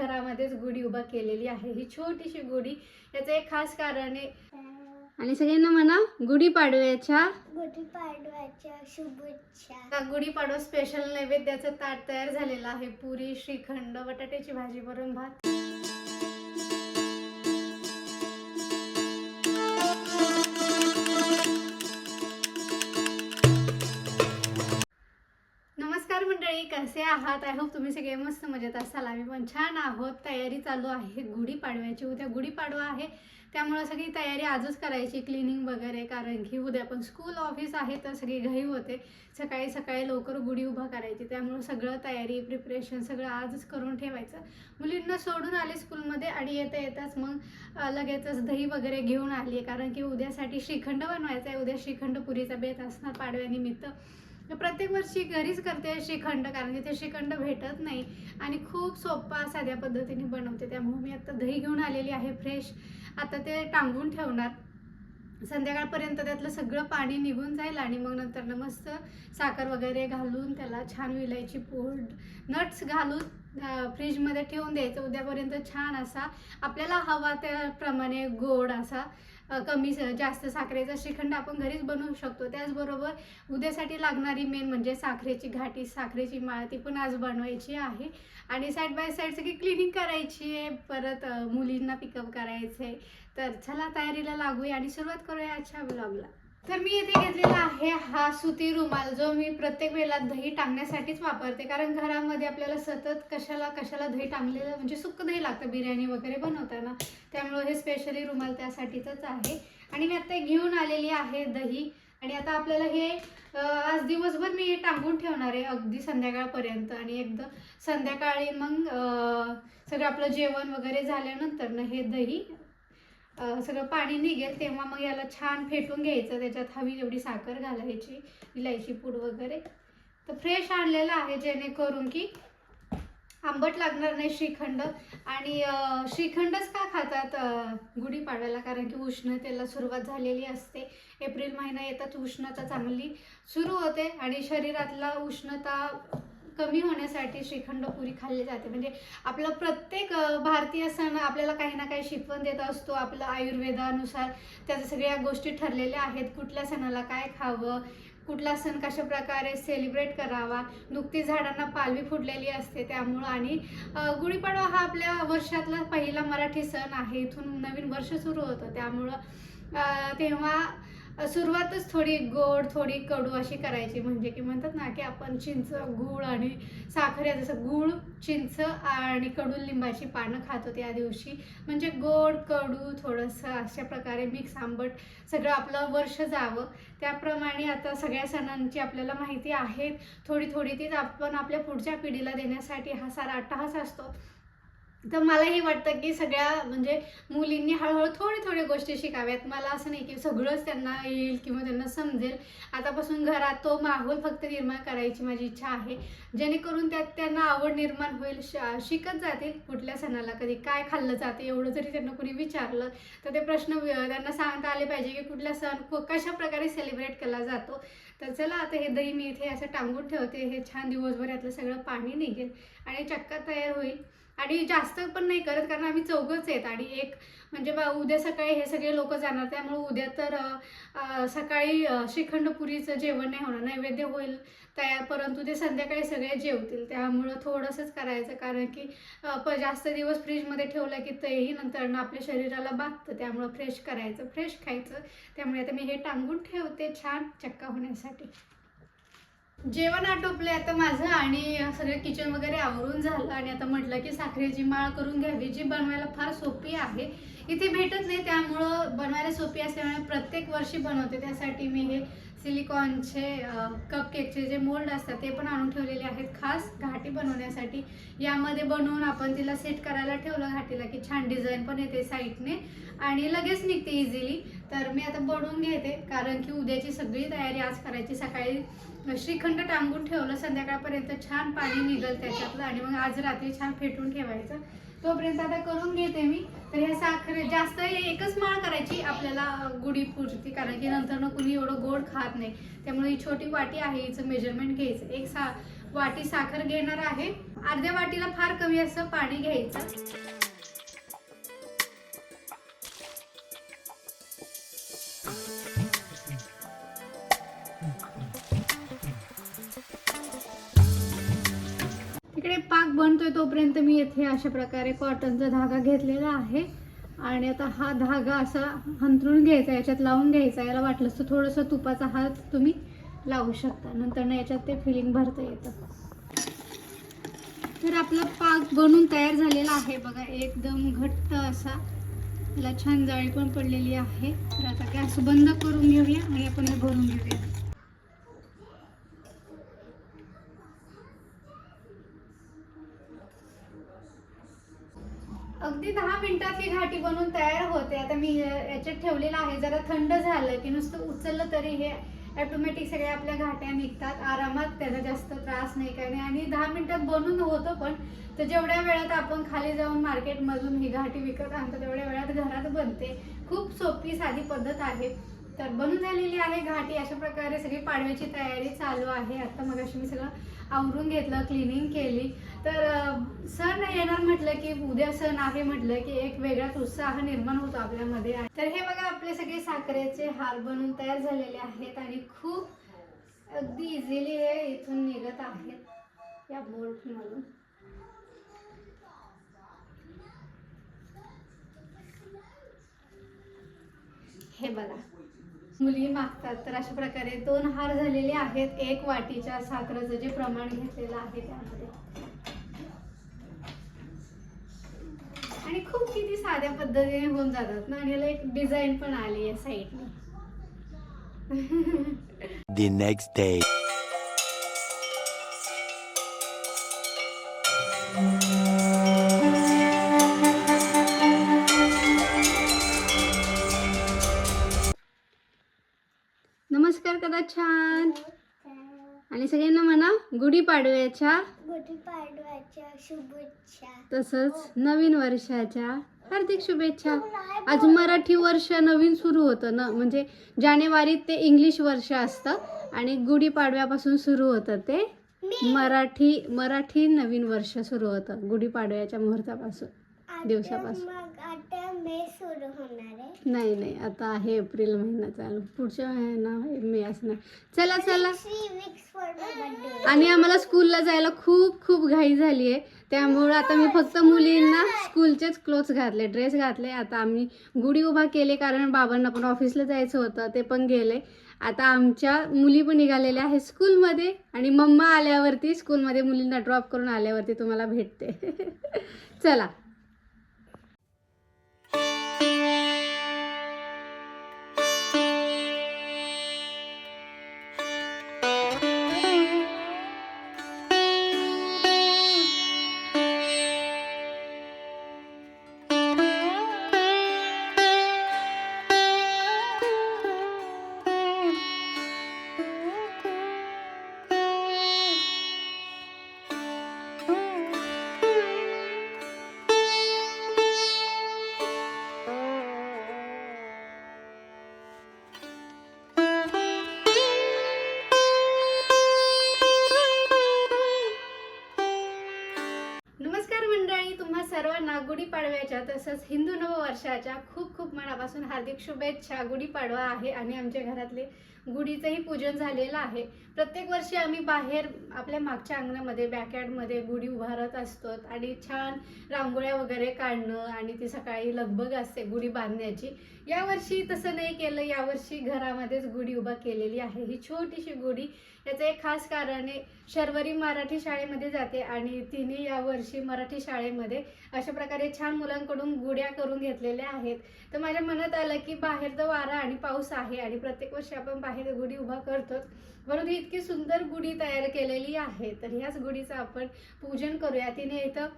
घरामध्येच गुढी उभा केलेली आहे. ही छोटीशी गुढी याचं एक खास कारण आहे. आणि सगळ्यांना म्हणा गुढी पाडव्याच्या गुढीपाडव्याच्या शुभेच्छा. गुढीपाडवा स्पेशल नैवेद्याचं ताट तयार झालेलं आहे. पुरी श्रीखंड बटाट्याची भाजी वरून भात. कसे आहात? आय होप तुम्ही सगळे मस्त मजेत असाल. आम्ही पण छान आहोत. तयारी चालू आहे गुढीपाडव्याची उद्या गुढीपाडवा आहे. त्यामुळं सगळी तयारी आजच करायची क्लिनिंग वगैरे. कारण की उद्या पण स्कूल ऑफिस आहे तर सगळी घाई होते. सकाळी सकाळी लवकर गुढी उभा करायची. त्यामुळं सगळं तयारी प्रिपरेशन सगळं आजच करून ठेवायचं. मुलींना सोडून आले स्कूलमध्ये आणि येता येताच मग लगेचच दही वगैरे घेऊन आली. आहे कारण की उद्यासाठी श्रीखंड बनवायचा आहे उद्या श्रीखंड पुरीचा बेत असणार पाडव्यानिमित्त. प्रत्येक वर्षी घरीच करते श्रीखंड कारण की ते श्रीखंड भेटत नाही. आणि खूप सोपा साध्या पद्धतीने बनवते. त्यामुळे मी आता दही घेऊन आलेली आहे फ्रेश आता ते टांगून ठेवणार. संध्याकाळपर्यंत त्यातलं सगळं पाणी निघून जाईल आणि मग नंतर मस्त साखर वगैरे घालून त्याला छान विलायची पूड नट्स घालून फ्रीजमध्ये ठेवून द्यायचं. उद्यापर्यंत छान असा आपल्याला हवा त्याप्रमाणे गोड असा कमी स- जास्त साखरेचा श्रीखंड आपण घरीच बनवू शकतो. त्याचबरोबर उद्यासाठी लागणारी मेन म्हणजे साखरेची घाटी साखरेची माळ ती पण आज बनवायची आहे. आणि साईड बाय साईड सगळी क्लिनिंग करायची आहे. परत मुलींना पिकअप करायचं आहे तर चला तयारीला लागूया आणि सुरुवात करूया आजच्या ब्लॉगला तर मी इथे घेतलेला आहे हा सुती रुमाल जो मी प्रत्येक वेळेला दही टांगण्यासाठीच वापरते. कारण घरामध्ये आपल्याला सतत कशाला कशाला दही टांगलेलं म्हणजे सुक्क दही लागतं बिर्याणी वगैरे बनवताना. त्यामुळे हे स्पेशली रुमाल त्यासाठीच आहे. आणि मी आता घेऊन आलेली आहे दही. आणि आता आपल्याला हे आज दिवसभर मी हे टांगून ठेवणार आहे अगदी संध्याकाळपर्यंत. आणि एकदम संध्याकाळी मग सगळं आपलं जेवण वगैरे झाल्यानंतर ना हे दही सगळं पाणी निघेल तेव्हा मग याला छान फेटून घ्यायचं त्याच्यात हवी एवढी साखर घालायची इलायची पूड वगैरे. तर फ्रेश आणलेलं आहे जेणेकरून की आंबट लागणार नाही श्रीखंड. आणि श्रीखंडच का खातात गुढीपाडव्याला कारण की उष्णतेला सुरुवात झालेली असते. एप्रिल महिना येताच उष्णता चांगली सुरू होते आणि शरीरातला उष्णता कमी होण्यासाठी श्रीखंड पुरी खाल्ली जाते. म्हणजे आपलं प्रत्येक भारतीय सण आपल्याला काही ना काही शिकवण देत असतो. आपलं आयुर्वेदानुसार त्याच्या सगळ्या गोष्टी ठरलेल्या आहेत. कुठल्या सणाला काय खावं? कुठला सण कशा प्रकारे सेलिब्रेट करावा? नुकती झाडांना पालवी फुटलेली असते त्यामुळं आणि गुढीपाडवा हा आपल्या वर्षातला पहिला मराठी सण आहे. इथून नवीन वर्ष सुरू होतं. त्यामुळं तेव्हा सुरुवातच थोडी गोड थोडी कडू अशी करायची. म्हणजे की म्हणतात ना की आपण चिंच गूळ आणि साखर या जसं गूळ चिंच आणि कडुलिंबाची पानं खातो त्या दिवशी. म्हणजे गोड कडू थोडंसं अशा प्रकारे मिक्स आंबट सगळं आपलं वर्ष जावं. त्याप्रमाणे आता सगळ्या सणांची आपल्याला माहिती आहे थोडी थोडी तीच आपण आपल्या पुढच्या पिढीला देण्यासाठी हा सारा अट्टहास असतो. तर मला हे वाटतं की सगळ्या म्हणजे मुलींनी हळूहळू थोडी थोडे गोष्टी शिकाव्यात. मला असं नाही की सगळंच त्यांना येईल किंवा त्यांना समजेल. आतापासून घरात तो माहोल फक्त निर्माण करायची माझी इच्छा आहे. जेणेकरून त्यात त्यांना आवड निर्माण होईल श शिकत जातील कुठल्या सणाला कधी काय खाल्लं जाते एवढं जरी त्यांना कुणी विचारलं तर ते प्रश्न त्यांना सांगता आले पाहिजे की कुठला सण कशा प्रकारे सेलिब्रेट केला जातो. तर चला आता हे दही मी इथे असं टांगून ठेवते. हे छान दिवसभर यातलं सगळं पाणी निघेल आणि चक्का तयार होईल. आणि जास्त पण नाही करत कारण आम्ही चौघच आहेत आणि एक म्हणजे बा उद्या सकाळी हे सगळे लोक जाणार त्यामुळे उद्या तर सकाळी श्रीखंडपुरीचं जेवण नाही होणार नैवेद्य होईल तयार परंतु ते संध्याकाळी सगळे जेवतील. त्यामुळं थोडंसंच करायचं कारण की प जास्त दिवस फ्रीजमध्ये ठेवलं की तेही नंतर आपल्या शरीराला बाधतं त्यामुळं फ्रेश करायचं फ्रेश खायचं. त्यामुळे आता मी हे टांगून ठेवते छान चक्का होण्यासाठी. जेवण आटोपले आता माझं आणि सगळं किचन वगैरे आवरून झालं आणि आता म्हटलं की साखरेची माळ करून घ्यावी जी बनवायला फार सोपी आहे. इथे भेटत नाही त्यामुळं बनवायला सोपी असल्यामुळे प्रत्येक वर्षी बनवते. त्यासाठी मी हे सिलिकॉनचे कपकेकचे जे मोल्ड असतात ते पण आणून ठेवलेले आहेत. खास घाटी बनवण्यासाठी. यामध्ये बनवून आपण तिला सेट करायला ठेवलं घाटीला की छान डिझाईन पण येते साईडने. आणि लगेच निघते इझिली तर मी आता बनवून घेते. कारण की उद्याची सगळी तयारी आज करायची. सकाळी श्रीखंड टांगून ठेवलं संध्याकाळपर्यंत छान पाणी निघल त्याच्यातलं आणि मग आज रात्री छान फेटून ठेवायचं. तोपर्यंत आता करून घेते मी. तर ह्या साखर जास्त एकच माळ करायची आपल्याला गुढी पुरती कारण की नंतर कुणी एवढं गोड खात नाही. त्यामुळे ही छोटी वाटी आहे हिचं मेजरमेंट घ्यायचं. एक सा वाटी साखर घेणार आहे. अर्ध्या वाटीला फार कमी असं पाणी घ्यायचं. इकडे पाक बनतोय तोपर्यंत मी येथे अशा प्रकारे कॉटनचा धागा घेतलेला आहे. आणि आता हा धागा असा हंतरून घ्यायचा याच्यात लावून घ्यायचा. याला वाटलंच तर थोडंसं तुपाचा हात तुम्ही लावू शकता. नंतर ना याच्यात ते फिलिंग भरता येतं. तर आपला पाक बनून तयार झालेला आहे. बघा एकदम घट्ट असा. त्याला छान जाळी पण पडलेली आहे. तर आता गॅस बंद करून घेऊया आणि आपण हे भरून घेऊया. अगदी दहा मिनिटात ही घाटी बनवून तयार होते. आता मी याच्यात ठेवलेलं आहे. जरा थंड झालं की नुसतं उचललं तरी हे ॲटोमॅटिक सगळ्या आपल्या घाट्या निघतात. आरामात त्याचा जास्त त्रास नाही काय नाही आणि दहा मिनिटात बनून होतं पण तर जेवढ्या वेळात आपण खाली जाऊन मार्केटमधून ही घाटी विकत आणतो तेवढ्या वेळात घरात बनते. खूप सोपी साधी पद्धत आहे. तर बनून झालेली आहे घाटी. अशा प्रकारे सगळी पाडव्याची तयारी चालू आहे. आता मग मी सगळं आवरून घेतलं क्लिनिंग केली. तर अं, सण येणार म्हटलं की उद्या सण आहे म्हटलं की एक वेगळाच उत्साह निर्माण होतो आपल्यामध्ये. तर हे बघा आपले सगळे साखरेचे हार बनून तयार झालेले आहेत आणि खूप अगदी इझिली हे इथून निघत आहेत या बोल्टमधून हे बघा. मुली मागतात तर अशा प्रकारे दोन हार झालेले आहेत. एक वाटीच्या साखरेचं जे प्रमाण घेतलेलं आहे त्यामध्ये. आणि खूप किती साध्या पद्धतीने होऊन जातात ना आणि याला एक डिझाईन पण आली आहे साईडने The next day. सगळ्यांना म्हणा गुढीपाडव्याच्या गुढीपाडव्याच्या शुभेच्छा. तसंच नवीन वर्षाच्या हार्दिक शुभेच्छा. आज मराठी वर्ष नवीन सुरू होतं ना म्हणजे जानेवारीत ते इंग्लिश वर्ष असतं आणि गुढीपाडव्यापासून सुरू होतं ते मराठी मराठी नवीन वर्ष सुरू होतं गुढीपाडव्याच्या मुहूर्तापासून दिवसापासून. मग आता मे सुरू होणार आहे. नाही नाही आता आहे एप्रिल महिना चालू. पुढच्या महिना मे असणार चला चला. थ्री वीक्स फॉर बर्थडे आणि आम्हाला स्कूलला जायला खूप खूप घाई झाली आहे. त्यामुळं आता मी फक्त मुलींना स्कूलचेच क्लोथ्स घातले ड्रेस घातले. आता आम्ही गुढी उभा केले कारण बाबांना पण ऑफिसला जायचं होतं ते पण गेले. आता आमच्या मुली पण निघालेल्या आहेत स्कूलमध्ये आणि मम्मा आल्यावरती स्कूलमध्ये मुलींना ड्रॉप करून आल्यावरती तुम्हाला भेटते. चला. गुढीपाडव्याच्या तसंच हिंदू नववर्षाच्या खूप खूप मनापासून हार्दिक शुभेच्छा गुढीपाडवा आहे आणि आमच्या घरातले गुढीचंही पूजन झालेलं आहे. प्रत्येक वर्षी आम्ही बाहेर आपल्या मागच्या अंगणामध्ये बॅकयार्डमध्ये गुढी उभारत असतो आणि छान रांगोळ्या वगैरे काढणं आणि ती सकाळी लगबग असते गुढी बांधण्याची. यावर्षी तसं नाही केलं यावर्षी घरामध्येच गुढी उभा केलेली आहे. ही छोटीशी गुढी याचं एक खास कारण आहे शर्वरी मराठी शाळेमध्ये जाते आणि तिने यावर्षी मराठी शाळेमध्ये अशा प्रकारे छान मुलांकडून गुड्या करून घेतलेल्या आहेत. तर माझ्या मनात आलं की बाहेर तर वारा आणि पाऊस आहे आणि प्रत्येक वर्षी आपण बाहेर गुढी उभा करतोच. म्हणून ही इतकी सुंदर गुढी तयार केलेली आहे तर ह्याच गुढीचं आपण पूजन करूया. तिने इथं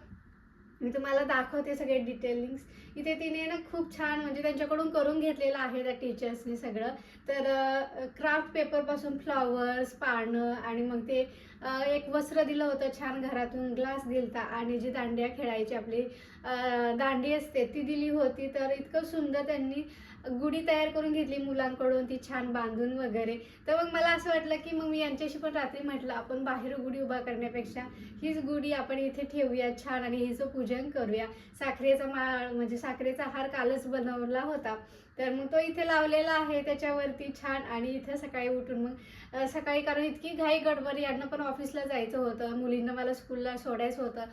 मी तुम्हाला दाखवते सगळे डिटेलिंग्स इथे तिने ना खूप छान म्हणजे त्यांच्याकडून करून घेतलेलं आहे त्या टीचर्सनी सगळं. तर क्राफ्ट पेपरपासून फ्लॉवर्स पानं आणि मग ते एक वस्त्र दिलं होतं छान घरातून ग्लास दिलता आणि जी दांडिया खेळायची आपली दांडी असते ती दिली होती. तर इतकं सुंदर त्यांनी गुढी तयार करून घेतली मुलांकडून ती छान बांधून वगैरे. तर मग मला असं वाटलं की मग मी यांच्याशी पण रात्री म्हटलं आपण बाहेर गुढी उभा करण्यापेक्षा हीच गुढी आपण इथे ठेवूया छान आणि हिचं पूजन करूया. साखरेचा माळ म्हणजे साखरेचा हार कालच बनवला होता. तर मग तो इथे लावलेला आहे त्याच्यावरती छान आणि इथं सकाळी उठून मग सकाळी कारण इतकी घाई गडबड यांना पण ऑफिसला जायचं होतं. मुलींना मला स्कूलला सोडायचं होतं.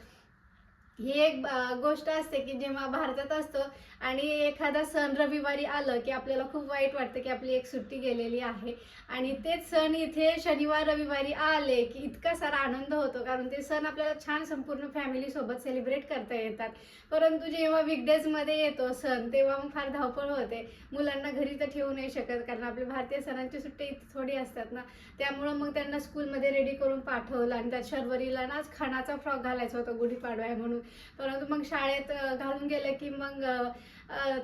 ही एक गोष्ट असते की जेव्हा भारतात असतो आणि एखादा सण रविवारी आलं की आपल्याला खूप वाईट वाटतं की आपली एक सुट्टी गेलेली आहे. आणि तेच सण इथे शनिवार रविवारी आले की इतका सारा आनंद होतो कारण ते सण आपल्याला छान संपूर्ण फॅमिलीसोबत सेलिब्रेट करता येतात. परंतु जेव्हा विकडेजमध्ये येतो सण तेव्हा मग फार धावपळ होते. मुलांना घरी तर ठेवू नाही शकत कारण आपल्या भारतीय सणांची सुट्टी इथे थोडी असतात ना. त्यामुळं मग त्यांना स्कूलमध्ये रेडी करून पाठवलं आणि त्या शर्वरीला नाच खानाचा फ्रॉक घालायचा होता गुढीपाडवा आहे म्हणून. परंतु मग शाळेत घालून गेलं की मग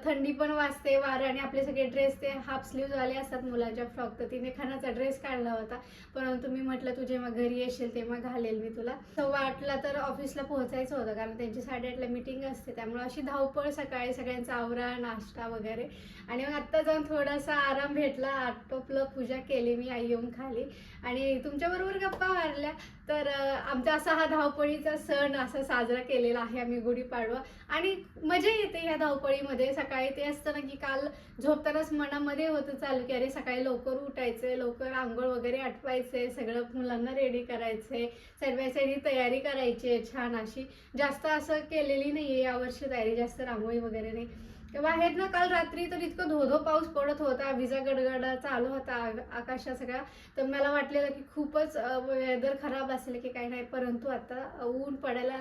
थंडी पण वाजते वारं आणि आपले सगळे ड्रेस ते हाफ स्लीव्ह झाले असतात मुलांच्या फ्रॉक तर तिने खानाचा ड्रेस काढला होता. परंतु मी म्हटलं तू जेव्हा घरी येशील तेव्हा घालेल मी तुला. तर वाटला तर ऑफिसला पोहोचायचं होतं कारण त्यांची साडेआठला मिटिंग असते त्यामुळे अशी धावपळ सकाळी सगळ्यांचा आवरा नाश्ता वगैरे. आणि मग आत्ता जाऊन थोडासा आराम भेटला आटोपलं पूजा केली मी आई येऊन खाली. आणि तुमच्याबरोबर गप्पा मारल्या तर आमचा असा हा धावपळीचा सण असा साजरा केलेला आहे आम्ही गुढीपाडवा. आणि मजा येते ह्या धावपळीमध्ये. सकाळी ते असतं ना की काल झोपतानाच मनामध्ये होतं चालू की अरे सकाळी लवकर उठायचे लवकर आंघोळ वगैरे आटवायचे सगळं मुलांना रेडी करायचे सर्वांसाठी तयारी करायची आहे छान अशी. जास्त असं केलेली नाही आहे यावर्षी तयारी जास्त रांगोळी वगैरे नाही. तेव्हा आहेत ना काल रात्री तर इतकं धोधो पाऊस पडत होता विजा गडगडा चालू होता आ- सगळ्या सगळा. तर मला वाटलेलं की खूपच वेदर खराब असेल की काही नाही. परंतु आता ऊन पडायला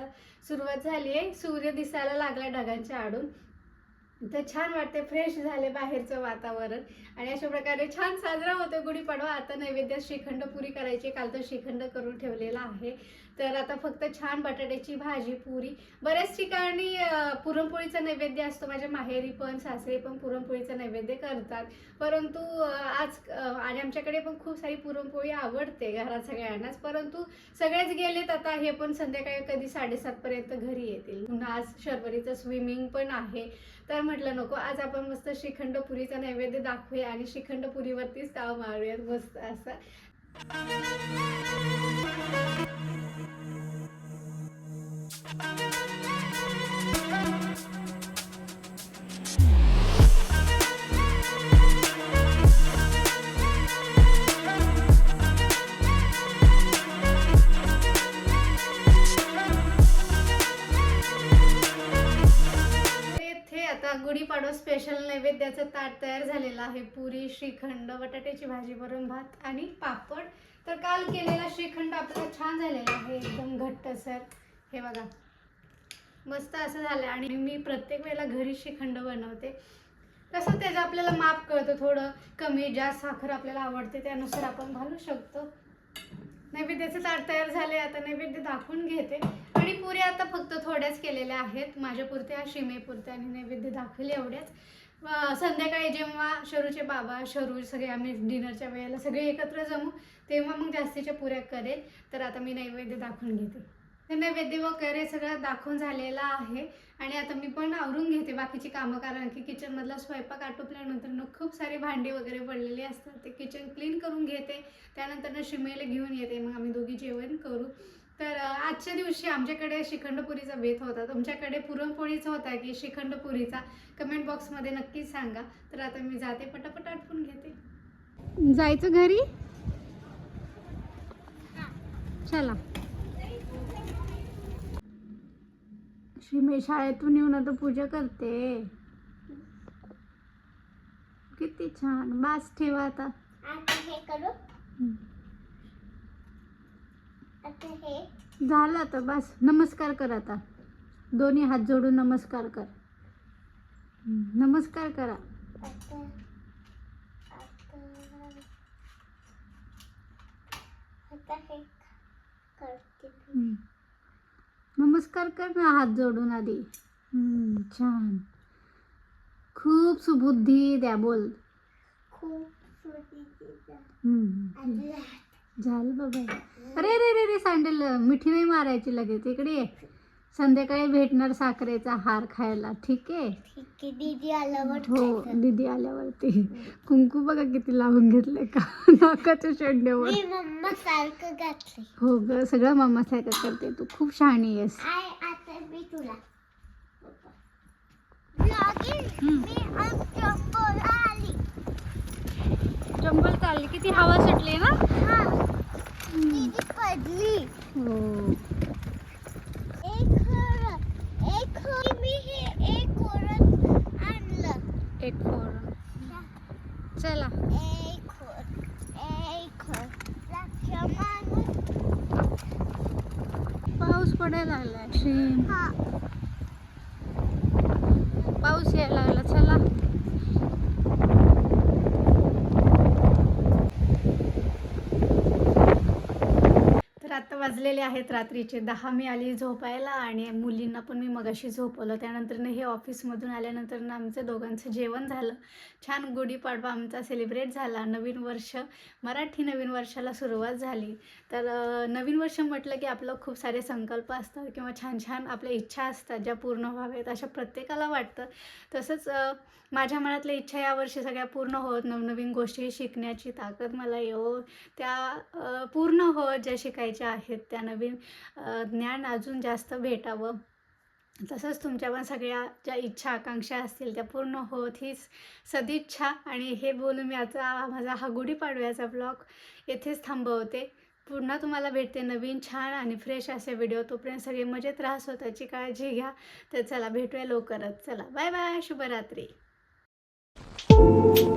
सुरुवात झाली आहे. सूर्य दिसायला लागला ढगांच्या आडून. तर छान वाटते फ्रेश झाले बाहेरचं वातावरण. आणि अशा प्रकारे छान साजरा होतो गुढीपाडवा. आता नैवेद्यात श्रीखंड पुरी करायची काल तर श्रीखंड करून ठेवलेला आहे. तर आता फक्त छान बटाट्याची भाजी पुरी. बऱ्याच ठिकाणी पुरणपोळीचा नैवेद्य असतो. माझ्या माहेरी पण सासरी पण पुरणपोळीचा नैवेद्य करतात. परंतु आज आणि आमच्याकडे पण खूप सारी पुरणपोळी आवडते घरात सगळ्यांनाच. परंतु सगळेच गेलेत आता. हे पण संध्याकाळी कधी साडेसातपर्यंत घरी येतील. पुन्हा आज शर्वरीचं स्विमिंग पण आहे. तर म्हटलं नको आज आपण मस्त श्रीखंड पुरीचा नैवेद्य दाखवूया आणि श्रीखंड पुरीवरतीच ताव मारूयात. मस्त असं. गुढीपाडवा स्पेशल नैवेद्याचं ताट तयार झालेलं आहे. पुरी श्रीखंड बटाट्याची भाजी वरून भात आणि पापड. तर काल केलेला श्रीखंड आपला छान झालेला आहे. एकदम घट्टसर हे बघा. मस्त असं झालं आणि मी प्रत्येक वेळेला घरी श्रीखंड बनवते. कसं त्याचं आपल्याला माप कळतं थोडं. कमी जास्त साखर आपल्याला आवडते त्यानुसार आपण घालू शकतो. नैवेद्याचे ताट तयार झाले आता नैवेद्य दाखवून घेते. आणि पुऱ्या आता फक्त थोड्याच केलेल्या आहेत. माझ्यापुरत्या शिमेपुरत्या आणि नैवेद्य दाखवले एवढ्याच. संध्याकाळी जेव्हा शरूचे बाबा शरू सगळे आम्ही डिनरच्या वेळेला सगळे एकत्र जमू तेव्हा मग जास्तीच्या पुऱ्या करेल. तर आता मी नैवेद्य दाखवून घेते. ते नैवेद्य वगैरे सगळं दाखवून झालेलं आहे. आणि आता मी पण आवरून घेते बाकीची कामं कारण की किचनमधला स्वयंपाक आटोपल्यानंतर न खूप सारी भांडी वगैरे पडलेली असतात. ते किचन क्लीन करून घेते. त्यानंतर ना शिमेला घेऊन येते. मग आम्ही दोघी जेवण करू. तर आजच्या दिवशी आमच्याकडे श्रीखंडपुरीचा बेत होता. तुमच्याकडे पुरणपोळीचा होता की श्रीखंडपुरीचा? कमेंट बॉक्समध्ये नक्कीच सांगा. तर आता मी जाते पटापट आटपून घेते. जायचं घरी? चला. श्रीमे शाळेतून येऊन आता पूजा करते. किती छान. बास ठेवा आता. झालं आता बस. नमस्कार कर आता. दोन्ही हात जोडून नमस्कार कर. नमस्कार करा. आता हे करते. नमस्कार कर ना हात जोडून आधी. हम्म, छान. खूप सुबुद्धी द्या बोल. झालं बाबा. अरे रे रे रे सँडल मिठी नाही मारायची लगेच. इकडे संध्याकाळी भेटणार साखरेचा हार खायला ठीक आहे? ठीक आहे दीदी आल्यावर हो खायचं. दीदी आल्यावरती. कुंकू बघा किती लावून घेतलंय का? नाकाच्या शेंड्यावर. मी मम्मा सारखं घातले हो ग सगळं मामा सारखं करते. तू खूप शहाणी आहेस. आय आता मी तुला Vlogging, मी आज चप्पल आली. चंबल चालली. किती हवा सुटली ना? हा. दीदी पडली. हो एक खरं एक खरं मी हे एक खोरत आणलं एक फोर चला एक खोर एक खोर लक्ष्मण पाऊस पडायला लागलाय श्रीम हा पाऊस यायला लागला चला आत्ता आता वाजलेले आहेत रात्रीचे. दहा मी आली झोपायला आणि मुलींना पण मी मगाशी झोपवलं. त्यानंतरनं हे ऑफिसमधून आल्यानंतर आमचं दोघांचं जेवण झालं. छान गुढीपाडवा आमचा सेलिब्रेट झाला. नवीन वर्ष मराठी नवीन वर्षाला सुरुवात झाली. तर नवीन वर्ष म्हटलं की आपलं खूप सारे संकल्प असतात किंवा छान छान आपल्या इच्छा असतात ज्या पूर्ण व्हाव्यात अशा प्रत्येकाला वाटतं. तसंच माझ्या मनातल्या इच्छा यावर्षी सगळ्या पूर्ण होत नवनवीन गोष्टी शिकण्याची ताकद मला येवो त्या पूर्ण होत ज्या शिकायच्या आहेत त्या नवीन ज्ञान अजून जास्त भेटावं. तसंच तुमच्या पण सगळ्या ज्या इच्छा आकांक्षा असतील त्या पूर्ण होत. हीच सदिच्छा आणि हे बोलून मी आता माझा हा गुढीपाडव्याचा ब्लॉग येथेच थांबवते. पुन्हा तुम्हाला भेटते नवीन छान आणि फ्रेश असे व्हिडिओ. तोपर्यंत सगळे मजेत राहा स्वतःची काळजी घ्या. तर चला भेटूया लवकरच. चला बाय बाय शुभरात्री. Thank you.